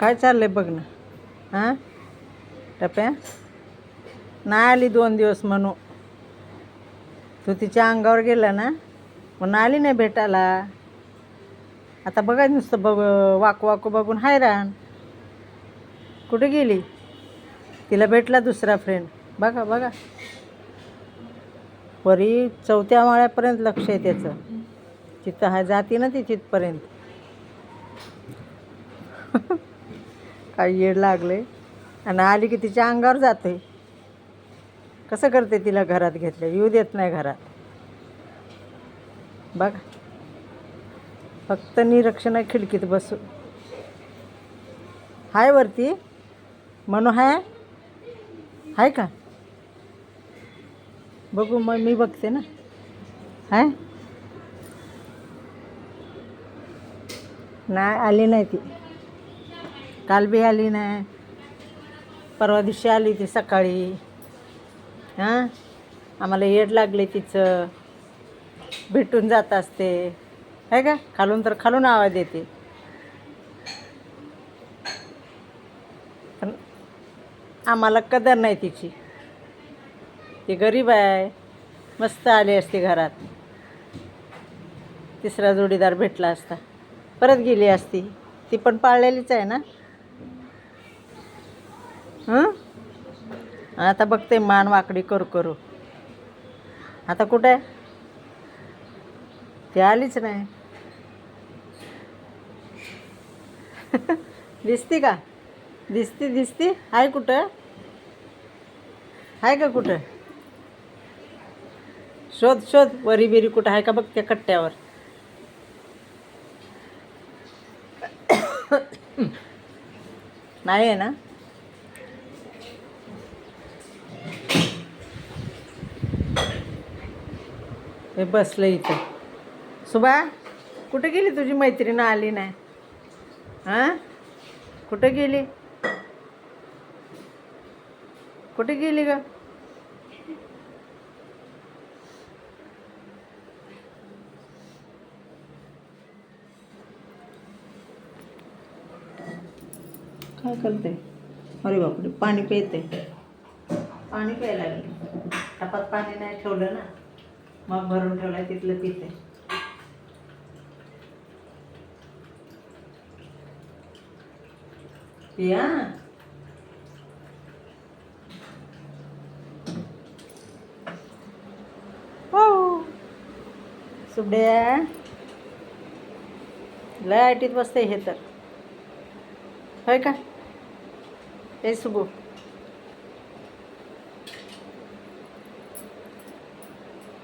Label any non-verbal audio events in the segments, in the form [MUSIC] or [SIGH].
काय चाललंय बघ ना. हां? टप्या नाही आली दोन दिवस म्हणू. तू तिच्या अंगावर गेला ना म्हणून आली नाही भेटायला. आता बघा नुसतं बघ वाकू वाकू बघून हैराण. कुठे गेली? तिला भेटला दुसरा फ्रेंड बघा बघा. परी चौथ्या माळ्यापर्यंत लक्ष आहे त्याचं. तिथं हा जाती ना ती तिथपर्यंत. [LAUGHS] काही येड लागले. आणि आली की तिच्या अंगावर जाते. कसं करते तिला घरात घेतलं? येऊ देत नाही घरात. बघ. फक्त निरक्षण आहे खिडकीत बसू. हाय वरती. म्हणू हाय? हाय का? बघू मग मी बघते ना. हाय? नाही आली नाही ती. काल बी आली नाही. परवा दिवशी आली ती सकाळी. हां? आम्हाला येड लागले तिचं. भेटून जात असते. आहे का? खालून तर खालून आवाज येते. पण आम्हाला कदर नाही तिची. ती गरीब आहे. मस्त आली असती घरात. तिसरा जोडीदार भेटला असता. परत गेली असती. ती पण पाळलेलीच आहे ना? हं? आता बघते मान वाकडी करू करू. आता कुठे? आहे ती आलीच नाही. [LAUGHS] दिसती का? दिसती दिसती. आहे कुठं? आहे का कुठं? शोध शोध. वरी बिरी कुठं आहे का बघ त्या कट्ट्यावर. [COUGHS] नाही आहे ना? हे बसलं इथं. सुबा कुठे गेली तुझी मैत्रीण? आली नाही. हां? कुठे गेली? कुठे गेली ग? काय करते? अरे बापरे पाणी पिते. पाणी प्यायला लागले. टपात पाणी नाही ठेवलं ना. मग भरून ठेवलं तिथलं तिथे. पिया. हो. सुबड्या. लय आयटीत बसते हे तर. होय का? हे सुबू.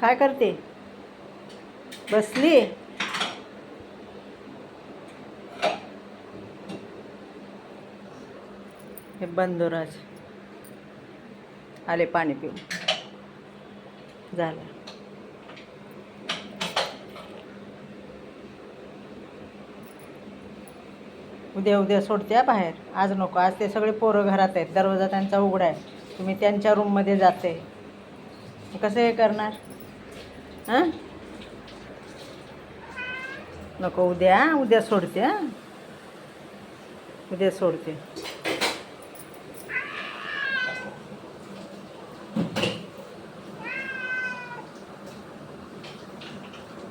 काय करते? बसली? हे बंदोराज आले पाणी पिऊन. झालं. उद्या उद्या सोडते बाहेर. आज नको. आज ते सगळे पोरं घरात आहेत. दरवाजा त्यांचा उघडा आहे तुम्ही त्यांच्या रूममध्ये जाते. कसं हे करणार? हां? नको उद्या उद्या सोडते हां? उद्या सोडते.